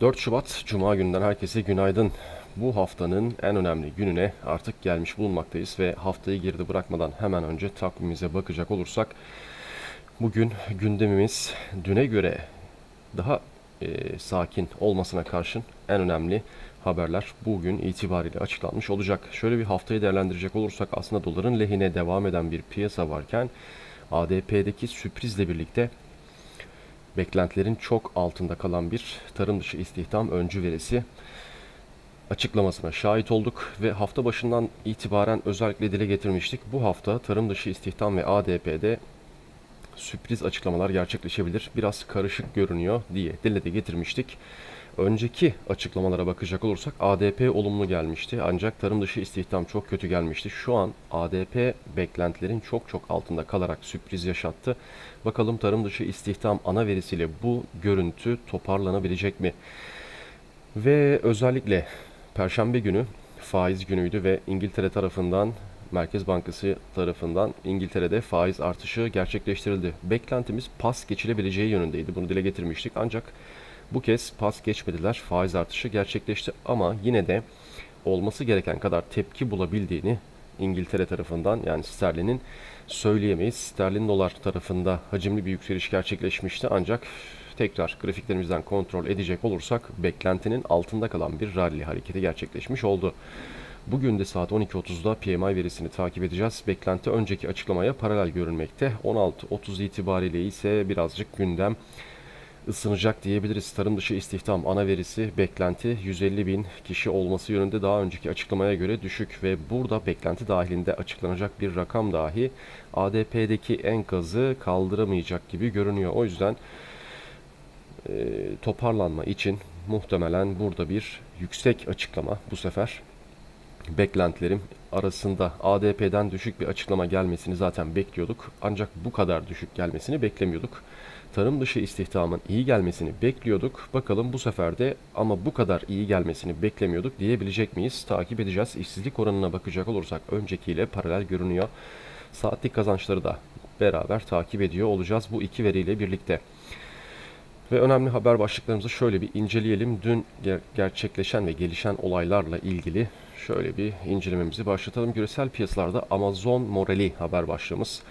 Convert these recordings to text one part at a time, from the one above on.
4 Şubat Cuma gününden herkese günaydın. Bu haftanın en önemli gününe artık gelmiş bulunmaktayız ve haftayı geride bırakmadan hemen önce takvimimize bakacak olursak bugün gündemimiz düne göre daha e, sakin olmasına karşın en önemli haberler bugün itibariyle açıklanmış olacak. Şöyle bir haftayı değerlendirecek olursak aslında doların lehine devam eden bir piyasa varken ADP'deki sürprizle birlikte beklentilerin çok altında kalan bir tarım dışı istihdam öncü verisi açıklamasına şahit olduk ve hafta başından itibaren özellikle dile getirmiştik. Bu hafta tarım dışı istihdam ve ADP'de sürpriz açıklamalar gerçekleşebilir. Biraz karışık görünüyor diye dile de getirmiştik. Önceki açıklamalara bakacak olursak ADP olumlu gelmişti ancak tarım dışı istihdam çok kötü gelmişti. Şu an ADP beklentilerin çok çok altında kalarak sürpriz yaşattı. Bakalım tarım dışı istihdam ana verisiyle bu görüntü toparlanabilecek mi? Ve özellikle Perşembe günü faiz günüydü ve İngiltere tarafından Merkez Bankası tarafından İngiltere'de faiz artışı gerçekleştirildi. Beklentimiz pas geçilebileceği yönündeydi. Bunu dile getirmiştik. Ancak bu kez pas geçmediler. Faiz artışı gerçekleşti ama yine de olması gereken kadar tepki bulabildiğini İngiltere tarafından yani sterlinin söyleyemeyiz. Sterlin dolar tarafında hacimli bir yükseliş gerçekleşmişti ancak tekrar grafiklerimizden kontrol edecek olursak beklentinin altında kalan bir rally hareketi gerçekleşmiş oldu. Bugün de saat 12.30'da PMI verisini takip edeceğiz. Beklenti önceki açıklamaya paralel görünmekte. 16.30 itibariyle ise birazcık gündem ısınacak diyebiliriz. Tarım dışı istihdam ana verisi beklenti 150 bin kişi olması yönünde daha önceki açıklamaya göre düşük ve burada beklenti dahilinde açıklanacak bir rakam dahi ADP'deki enkazı kaldıramayacak gibi görünüyor. O yüzden e, toparlanma için muhtemelen burada bir yüksek açıklama bu sefer beklentilerim arasında ADP'den düşük bir açıklama gelmesini zaten bekliyorduk. Ancak bu kadar düşük gelmesini beklemiyorduk. Tarım dışı istihdamın iyi gelmesini bekliyorduk. Bakalım bu sefer de ama bu kadar iyi gelmesini beklemiyorduk diyebilecek miyiz? Takip edeceğiz. İşsizlik oranına bakacak olursak öncekiyle paralel görünüyor. Saatlik kazançları da beraber takip ediyor olacağız bu iki veriyle birlikte. Ve önemli haber başlıklarımızı şöyle bir inceleyelim. Dün ger- gerçekleşen ve gelişen olaylarla ilgili şöyle bir incelememizi başlatalım. Küresel piyasalarda Amazon morali haber başlığımız.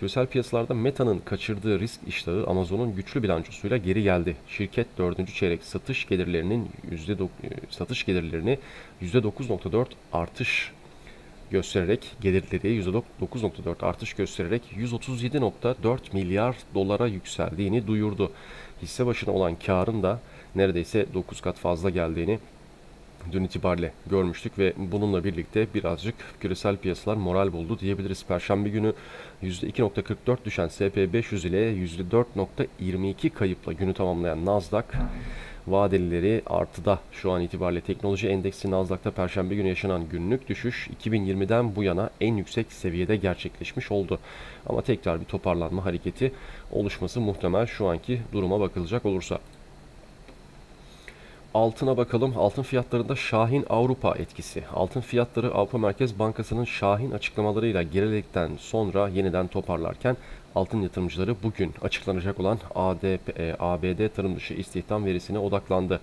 Küresel piyasalarda Meta'nın kaçırdığı risk iştahı Amazon'un güçlü bilançosuyla geri geldi. Şirket 4. çeyrek satış gelirlerinin %9 satış gelirlerini %9.4 artış göstererek gelirleri %9.4 artış göstererek 137.4 milyar dolara yükseldiğini duyurdu. Hisse başına olan karın da neredeyse 9 kat fazla geldiğini dün itibariyle görmüştük ve bununla birlikte birazcık küresel piyasalar moral buldu diyebiliriz. Perşembe günü %2.44 düşen SP500 ile %4.22 kayıpla günü tamamlayan Nasdaq vadelileri artıda şu an itibariyle teknoloji endeksi Nasdaq'ta perşembe günü yaşanan günlük düşüş 2020'den bu yana en yüksek seviyede gerçekleşmiş oldu. Ama tekrar bir toparlanma hareketi oluşması muhtemel şu anki duruma bakılacak olursa. Altına bakalım. Altın fiyatlarında Şahin Avrupa etkisi. Altın fiyatları Avrupa Merkez Bankası'nın Şahin açıklamalarıyla geriledikten sonra yeniden toparlarken altın yatırımcıları bugün açıklanacak olan ADP, e, ABD tarım dışı istihdam verisine odaklandı.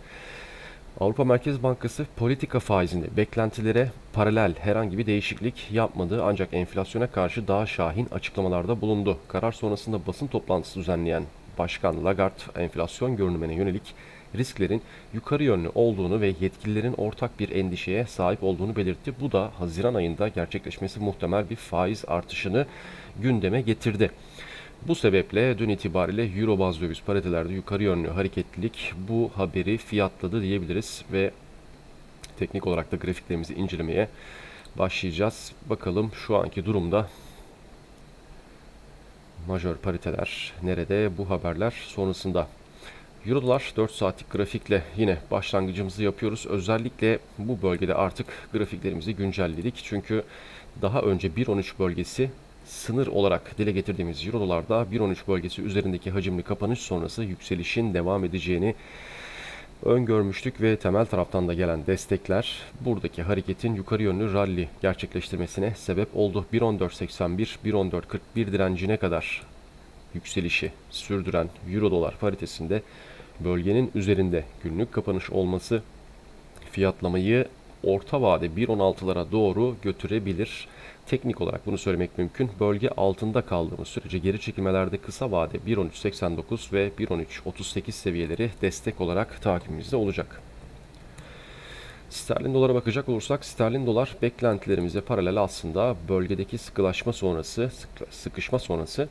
Avrupa Merkez Bankası politika faizinde beklentilere paralel herhangi bir değişiklik yapmadı ancak enflasyona karşı daha şahin açıklamalarda bulundu. Karar sonrasında basın toplantısı düzenleyen Başkan Lagarde enflasyon görünümüne yönelik risklerin yukarı yönlü olduğunu ve yetkililerin ortak bir endişeye sahip olduğunu belirtti. Bu da Haziran ayında gerçekleşmesi muhtemel bir faiz artışını gündeme getirdi. Bu sebeple dün itibariyle Euro bazlı döviz paritelerde yukarı yönlü hareketlilik bu haberi fiyatladı diyebiliriz ve teknik olarak da grafiklerimizi incelemeye başlayacağız. Bakalım şu anki durumda majör pariteler nerede bu haberler sonrasında. Euro dolar 4 saatlik grafikle yine başlangıcımızı yapıyoruz. Özellikle bu bölgede artık grafiklerimizi güncelledik. Çünkü daha önce 1.13 bölgesi sınır olarak dile getirdiğimiz Euro dolarda 1.13 bölgesi üzerindeki hacimli kapanış sonrası yükselişin devam edeceğini öngörmüştük ve temel taraftan da gelen destekler buradaki hareketin yukarı yönlü rally gerçekleştirmesine sebep oldu. 1.1481, 1.1441 direncine kadar yükselişi sürdüren Euro dolar paritesinde bölgenin üzerinde günlük kapanış olması fiyatlamayı orta vade 1.16'lara doğru götürebilir. Teknik olarak bunu söylemek mümkün. Bölge altında kaldığımız sürece geri çekilmelerde kısa vade 1.13.89 ve 1.13.38 seviyeleri destek olarak takibimizde olacak. Sterlin dolara bakacak olursak sterlin dolar beklentilerimize paralel aslında bölgedeki sıkılaşma sonrası sık- sıkışma sonrası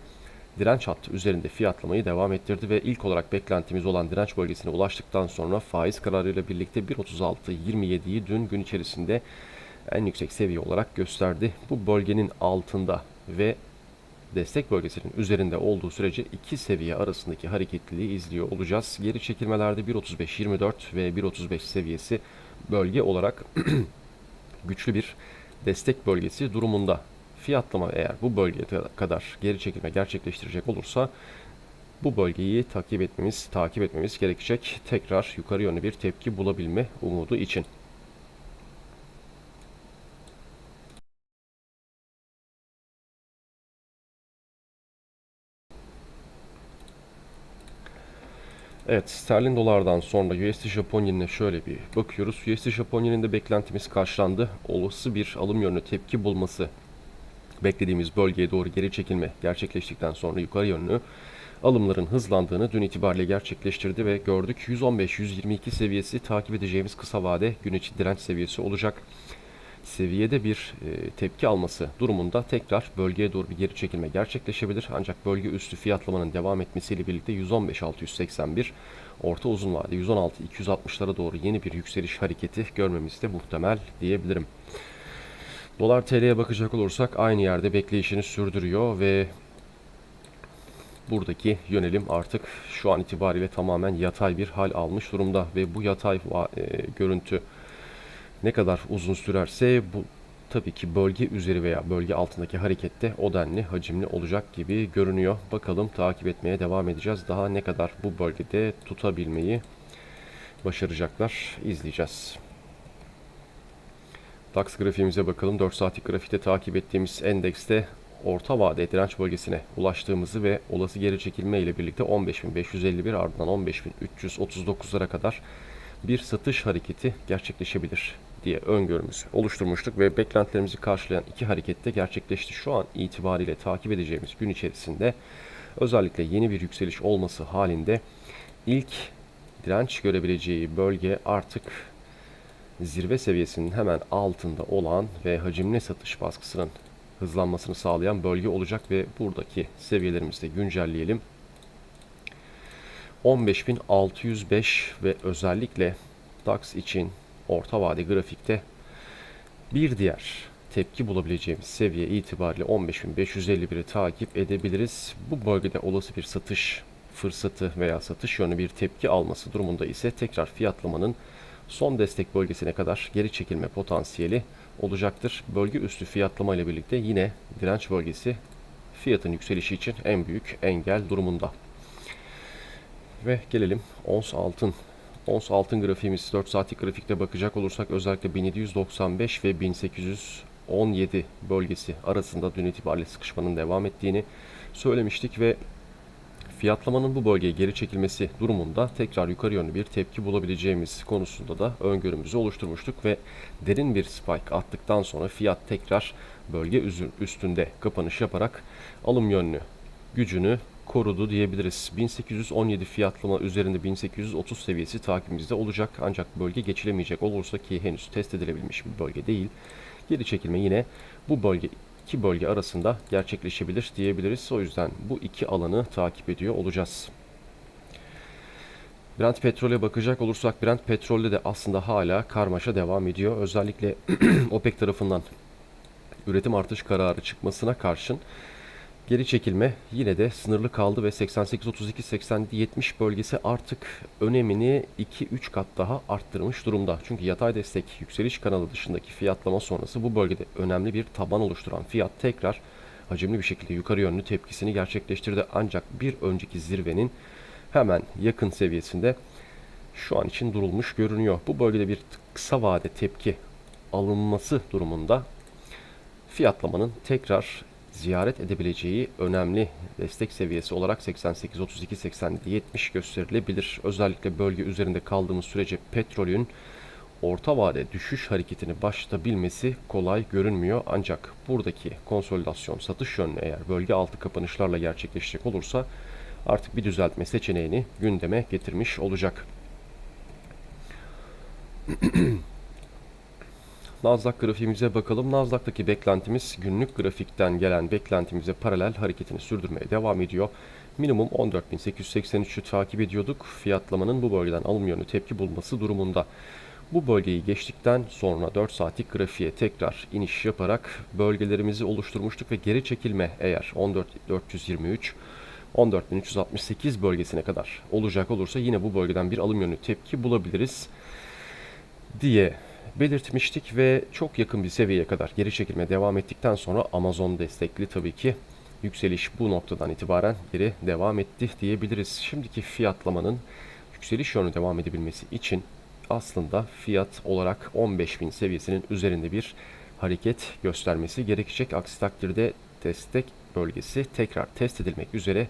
direnç hattı üzerinde fiyatlamayı devam ettirdi ve ilk olarak beklentimiz olan direnç bölgesine ulaştıktan sonra faiz kararıyla birlikte 1.36.27'yi dün gün içerisinde en yüksek seviye olarak gösterdi. Bu bölgenin altında ve destek bölgesinin üzerinde olduğu sürece iki seviye arasındaki hareketliliği izliyor olacağız. Geri çekilmelerde 1.35.24 ve 1.35 seviyesi bölge olarak güçlü bir destek bölgesi durumunda. Fiyatlama eğer bu bölgeye kadar geri çekilme gerçekleştirecek olursa bu bölgeyi takip etmemiz, takip etmemiz gerekecek. Tekrar yukarı yönlü bir tepki bulabilme umudu için. Evet, sterlin dolardan sonra USD Japon yenine şöyle bir bakıyoruz. USD Japon yeninde beklentimiz karşılandı. Olası bir alım yönlü tepki bulması beklediğimiz bölgeye doğru geri çekilme gerçekleştikten sonra yukarı yönlü alımların hızlandığını dün itibariyle gerçekleştirdi ve gördük 115-122 seviyesi takip edeceğimiz kısa vade gün direnç seviyesi olacak. Seviyede bir e, tepki alması durumunda tekrar bölgeye doğru bir geri çekilme gerçekleşebilir. Ancak bölge üstü fiyatlamanın devam etmesiyle birlikte 115-681 orta uzun vade 116-260'lara doğru yeni bir yükseliş hareketi görmemiz de muhtemel diyebilirim. Dolar TL'ye bakacak olursak aynı yerde bekleyişini sürdürüyor ve buradaki yönelim artık şu an itibariyle tamamen yatay bir hal almış durumda ve bu yatay e, görüntü ne kadar uzun sürerse bu tabii ki bölge üzeri veya bölge altındaki harekette o denli hacimli olacak gibi görünüyor. Bakalım takip etmeye devam edeceğiz. Daha ne kadar bu bölgede tutabilmeyi başaracaklar izleyeceğiz. DAX grafiğimize bakalım. 4 saatlik grafikte takip ettiğimiz endekste orta vade direnç bölgesine ulaştığımızı ve olası geri çekilme ile birlikte 15.551 ardından 15.339'lara kadar bir satış hareketi gerçekleşebilir diye öngörümüzü oluşturmuştuk ve beklentilerimizi karşılayan iki harekette gerçekleşti. Şu an itibariyle takip edeceğimiz gün içerisinde özellikle yeni bir yükseliş olması halinde ilk direnç görebileceği bölge artık zirve seviyesinin hemen altında olan ve hacimli satış baskısının hızlanmasını sağlayan bölge olacak ve buradaki seviyelerimizi de güncelleyelim. 15.605 ve özellikle DAX için orta vade grafikte bir diğer tepki bulabileceğimiz seviye itibariyle 15.551'i takip edebiliriz. Bu bölgede olası bir satış fırsatı veya satış yönlü bir tepki alması durumunda ise tekrar fiyatlamanın son destek bölgesine kadar geri çekilme potansiyeli olacaktır. Bölge üstü fiyatlama ile birlikte yine direnç bölgesi fiyatın yükselişi için en büyük engel durumunda. Ve gelelim ons altın. Ons altın grafiğimiz 4 saatlik grafikte bakacak olursak özellikle 1795 ve 1817 bölgesi arasında dün itibariyle sıkışmanın devam ettiğini söylemiştik ve fiyatlamanın bu bölgeye geri çekilmesi durumunda tekrar yukarı yönlü bir tepki bulabileceğimiz konusunda da öngörümüzü oluşturmuştuk ve derin bir spike attıktan sonra fiyat tekrar bölge üstünde kapanış yaparak alım yönlü gücünü korudu diyebiliriz. 1817 fiyatlama üzerinde 1830 seviyesi takibimizde olacak ancak bölge geçilemeyecek olursa ki henüz test edilebilmiş bir bölge değil. Geri çekilme yine bu bölge iki bölge arasında gerçekleşebilir diyebiliriz. O yüzden bu iki alanı takip ediyor olacağız. Brent petrole bakacak olursak Brent petrolde de aslında hala karmaşa devam ediyor. Özellikle OPEC tarafından üretim artış kararı çıkmasına karşın Geri çekilme yine de sınırlı kaldı ve 88-32-80-70 bölgesi artık önemini 2-3 kat daha arttırmış durumda. Çünkü yatay destek yükseliş kanalı dışındaki fiyatlama sonrası bu bölgede önemli bir taban oluşturan fiyat tekrar hacimli bir şekilde yukarı yönlü tepkisini gerçekleştirdi. Ancak bir önceki zirvenin hemen yakın seviyesinde şu an için durulmuş görünüyor. Bu bölgede bir kısa vade tepki alınması durumunda fiyatlamanın tekrar ziyaret edebileceği önemli destek seviyesi olarak 88 32 87 70 gösterilebilir. Özellikle bölge üzerinde kaldığımız sürece petrolün orta vade düşüş hareketini başlatabilmesi kolay görünmüyor. Ancak buradaki konsolidasyon satış yönlü eğer bölge altı kapanışlarla gerçekleşecek olursa artık bir düzeltme seçeneğini gündeme getirmiş olacak. Nasdaq grafiğimize bakalım. Nasdaq'taki beklentimiz günlük grafikten gelen beklentimize paralel hareketini sürdürmeye devam ediyor. Minimum 14.883'ü takip ediyorduk. Fiyatlamanın bu bölgeden alım yönlü tepki bulması durumunda. Bu bölgeyi geçtikten sonra 4 saatlik grafiğe tekrar iniş yaparak bölgelerimizi oluşturmuştuk ve geri çekilme eğer 14.423 14.368 bölgesine kadar olacak olursa yine bu bölgeden bir alım yönlü tepki bulabiliriz diye belirtmiştik ve çok yakın bir seviyeye kadar geri çekilme devam ettikten sonra Amazon destekli tabii ki yükseliş bu noktadan itibaren geri devam etti diyebiliriz. Şimdiki fiyatlamanın yükseliş yönü devam edebilmesi için aslında fiyat olarak 15.000 seviyesinin üzerinde bir hareket göstermesi gerekecek. Aksi takdirde destek bölgesi tekrar test edilmek üzere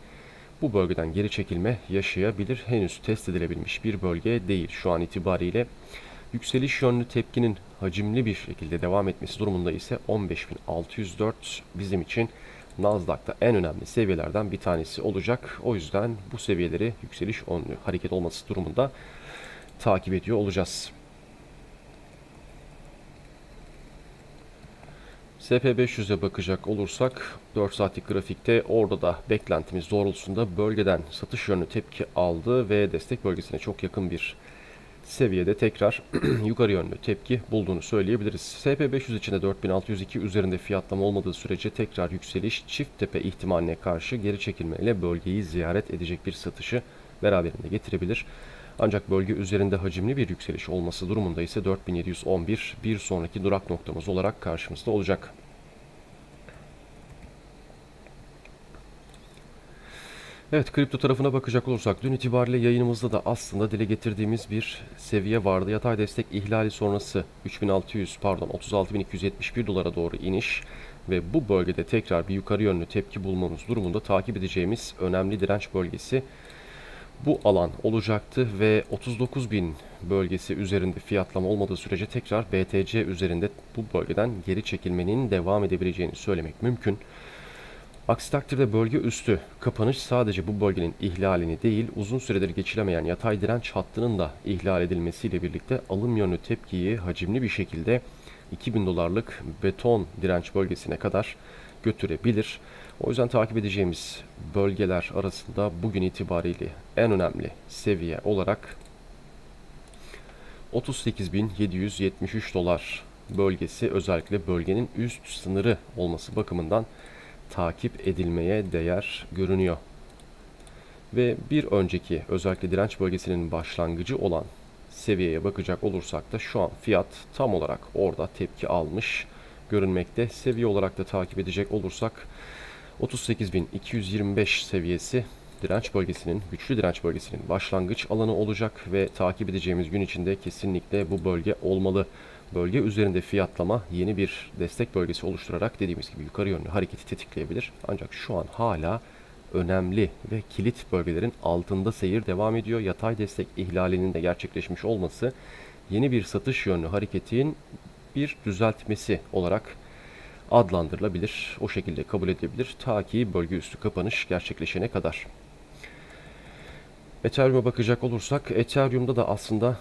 bu bölgeden geri çekilme yaşayabilir. Henüz test edilebilmiş bir bölge değil şu an itibariyle. Yükseliş yönlü tepkinin hacimli bir şekilde devam etmesi durumunda ise 15.604 bizim için Nasdaq'ta en önemli seviyelerden bir tanesi olacak. O yüzden bu seviyeleri yükseliş yönlü hareket olması durumunda takip ediyor olacağız. SP500'e bakacak olursak 4 saatlik grafikte orada da beklentimiz doğrultusunda bölgeden satış yönlü tepki aldı ve destek bölgesine çok yakın bir seviyede tekrar yukarı yönlü tepki bulduğunu söyleyebiliriz. SP500 içinde 4602 üzerinde fiyatlama olmadığı sürece tekrar yükseliş çift tepe ihtimaline karşı geri çekilmeyle bölgeyi ziyaret edecek bir satışı beraberinde getirebilir. Ancak bölge üzerinde hacimli bir yükseliş olması durumunda ise 4711 bir sonraki durak noktamız olarak karşımızda olacak. Evet kripto tarafına bakacak olursak dün itibariyle yayınımızda da aslında dile getirdiğimiz bir seviye vardı. Yatay destek ihlali sonrası 3600 pardon 36271 dolara doğru iniş ve bu bölgede tekrar bir yukarı yönlü tepki bulmamız durumunda takip edeceğimiz önemli direnç bölgesi bu alan olacaktı ve 39.000 bölgesi üzerinde fiyatlama olmadığı sürece tekrar BTC üzerinde bu bölgeden geri çekilmenin devam edebileceğini söylemek mümkün. Aksi takdirde bölge üstü kapanış sadece bu bölgenin ihlalini değil uzun süredir geçilemeyen yatay direnç hattının da ihlal edilmesiyle birlikte alım yönlü tepkiyi hacimli bir şekilde 2000 dolarlık beton direnç bölgesine kadar götürebilir. O yüzden takip edeceğimiz bölgeler arasında bugün itibariyle en önemli seviye olarak 38.773 dolar bölgesi özellikle bölgenin üst sınırı olması bakımından takip edilmeye değer görünüyor. Ve bir önceki özellikle direnç bölgesinin başlangıcı olan seviyeye bakacak olursak da şu an fiyat tam olarak orada tepki almış görünmekte. Seviye olarak da takip edecek olursak 38.225 seviyesi direnç bölgesinin, güçlü direnç bölgesinin başlangıç alanı olacak ve takip edeceğimiz gün içinde kesinlikle bu bölge olmalı. Bölge üzerinde fiyatlama yeni bir destek bölgesi oluşturarak dediğimiz gibi yukarı yönlü hareketi tetikleyebilir. Ancak şu an hala önemli ve kilit bölgelerin altında seyir devam ediyor. Yatay destek ihlalinin de gerçekleşmiş olması yeni bir satış yönlü hareketin bir düzeltmesi olarak adlandırılabilir. O şekilde kabul edilebilir. Ta ki bölge üstü kapanış gerçekleşene kadar. Ethereum'a bakacak olursak Ethereum'da da aslında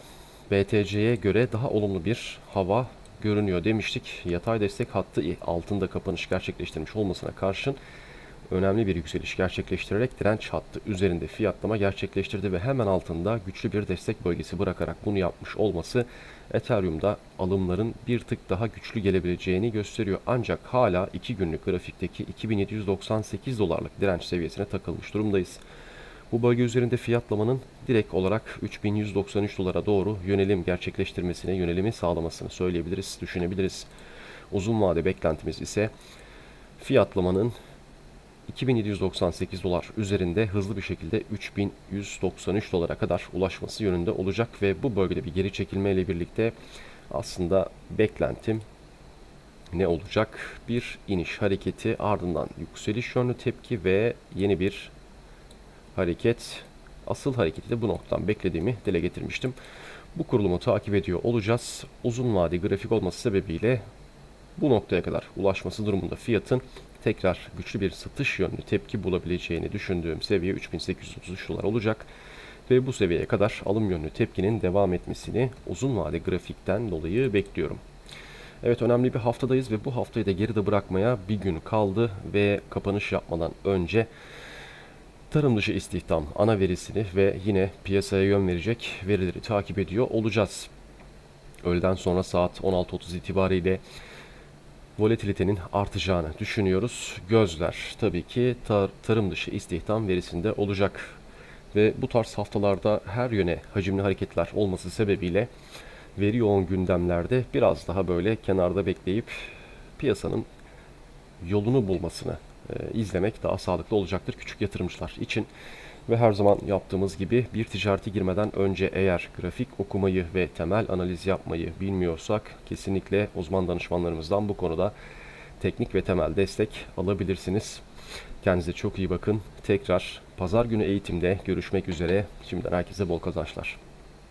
BTC'ye göre daha olumlu bir hava görünüyor demiştik. Yatay destek hattı altında kapanış gerçekleştirmiş olmasına karşın önemli bir yükseliş gerçekleştirerek direnç hattı üzerinde fiyatlama gerçekleştirdi ve hemen altında güçlü bir destek bölgesi bırakarak bunu yapmış olması Ethereum'da alımların bir tık daha güçlü gelebileceğini gösteriyor. Ancak hala 2 günlük grafikteki 2798 dolarlık direnç seviyesine takılmış durumdayız. Bu bölge üzerinde fiyatlamanın direkt olarak 3193 dolara doğru yönelim gerçekleştirmesine, yönelimi sağlamasını söyleyebiliriz, düşünebiliriz. Uzun vade beklentimiz ise fiyatlamanın 2798 dolar üzerinde hızlı bir şekilde 3193 dolara kadar ulaşması yönünde olacak ve bu bölgede bir geri çekilme ile birlikte aslında beklentim ne olacak? Bir iniş hareketi ardından yükseliş yönlü tepki ve yeni bir hareket. Asıl hareketi de bu noktadan beklediğimi dile getirmiştim. Bu kurulumu takip ediyor olacağız. Uzun vade grafik olması sebebiyle bu noktaya kadar ulaşması durumunda fiyatın tekrar güçlü bir satış yönlü tepki bulabileceğini düşündüğüm seviye 3833 dolar olacak. Ve bu seviyeye kadar alım yönlü tepkinin devam etmesini uzun vade grafikten dolayı bekliyorum. Evet önemli bir haftadayız ve bu haftayı da geride bırakmaya bir gün kaldı ve kapanış yapmadan önce tarım dışı istihdam ana verisini ve yine piyasaya yön verecek verileri takip ediyor olacağız. Öğleden sonra saat 16.30 itibariyle volatilitenin artacağını düşünüyoruz. Gözler tabii ki tar- tarım dışı istihdam verisinde olacak. Ve bu tarz haftalarda her yöne hacimli hareketler olması sebebiyle veri yoğun gündemlerde biraz daha böyle kenarda bekleyip piyasanın yolunu bulmasını izlemek daha sağlıklı olacaktır küçük yatırımcılar için. Ve her zaman yaptığımız gibi bir ticarete girmeden önce eğer grafik okumayı ve temel analiz yapmayı bilmiyorsak kesinlikle uzman danışmanlarımızdan bu konuda teknik ve temel destek alabilirsiniz. Kendinize çok iyi bakın. Tekrar pazar günü eğitimde görüşmek üzere. Şimdiden herkese bol kazançlar.